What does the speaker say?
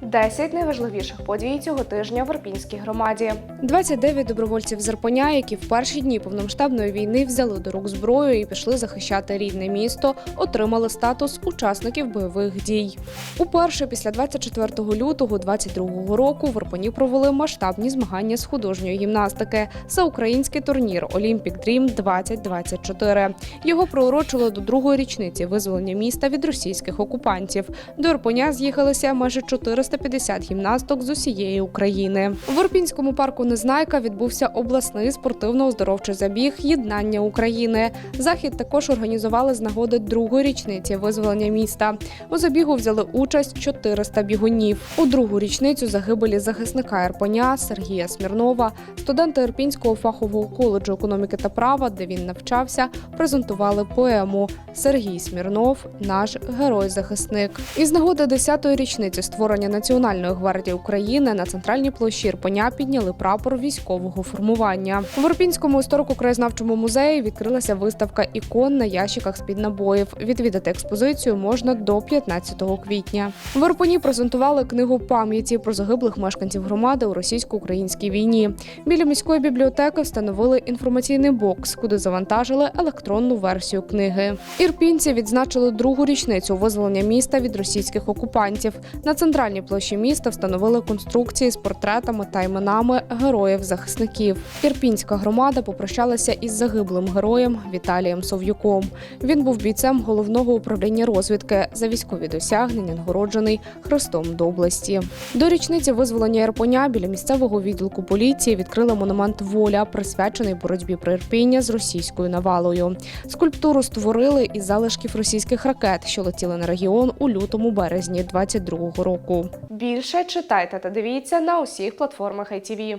10 найважливіших подій цього тижня в Ірпінській громаді. 29 добровольців з Ірпеня, які в перші дні повномасштабної війни взяли до рук зброю і пішли захищати рідне місто, отримали статус учасників бойових дій. Уперше після 24 лютого 2022 року в Ірпені провели масштабні змагання з художньої гімнастики всеукраїнський турнір Олімпік Дрім 2024. Його приурочили до другої річниці визволення міста від російських окупантів. До Ірпеня з'їхалися майже 450 гімнасток з усієї України. В Ірпінському парку Незнайка відбувся обласний спортивно-оздоровчий забіг Єднання України. Захід також організували з нагоди другої річниці визволення міста. У забігу взяли участь 400 бігунів. У другу річницю загибелі захисника Ірпеня Сергія Смірнова, студенти Ірпінського фахового коледжу економіки та права, де він навчався, презентували поему Сергій Смірнов, наш герой-захисник. Із нагоди 10-ї річниці створення Національної гвардії України на центральній площі Ірпеня підняли прапор військового формування. В Ірпінському історико-краєзнавчому музеї відкрилася виставка ікон на ящиках з-під набоїв. Відвідати експозицію можна до 15 квітня. В Ірпені презентували книгу пам'яті про загиблих мешканців громади у російсько-українській війні. Біля міської бібліотеки встановили інформаційний бокс, куди завантажили електронну версію книги. Ірпінці відзначили другу річницю визволення міста від російських окупантів. На центральній площі міста встановили конструкції з портретами та іменами героїв-захисників. Ірпінська громада попрощалася із загиблим героєм Віталієм Сов'юком. Він був бійцем головного управління розвідки за військові досягнення, нагороджений Хрестом доблесті. До річниці визволення Ірпеня біля місцевого відділку поліції відкрили монумент Воля, присвячений боротьбі про Ірпіння з російською навалою. Скульптуру створили із залишків російських ракет, що летіли на регіон у лютому березні 22-го року. Більше читайте та дивіться на усіх платформах ITV.